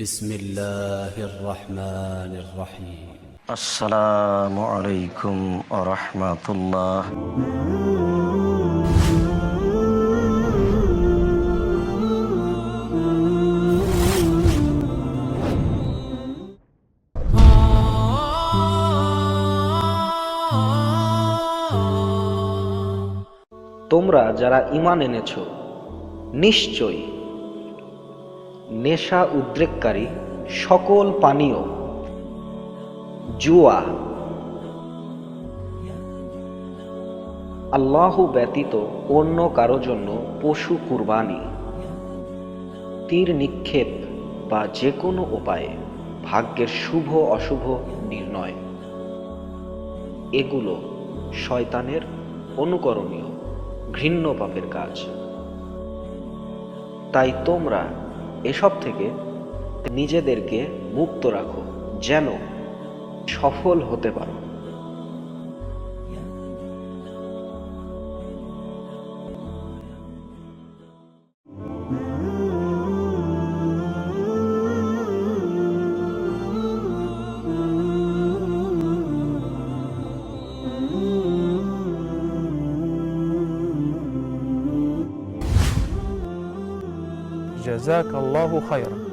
بسم الله الرحمن الرحيم আসসালামু আলাইকুম আরহামাতুল্লাহ তোমরা যারা ঈমান এনেছ নিশ্চয়ই নেশা উদ্রেককারী সকল পানীয়, জুয়া, আল্লাহ ব্যতীত অন্য কারও জন্য পশু কুরবানি, তীর নিক্ষেপ বা যে কোনো উপায়ে ভাগ্যের শুভ অশুভ নির্ণয়। এগুলো শয়তানের অনুকরণীয়, ঘৃণ্য পাপের কাজ। তাই তোমরা এসব থেকে নিজেদেরকে মুক্ত রাখো যেন সফল হতে পারো। جزاك الله خيرا.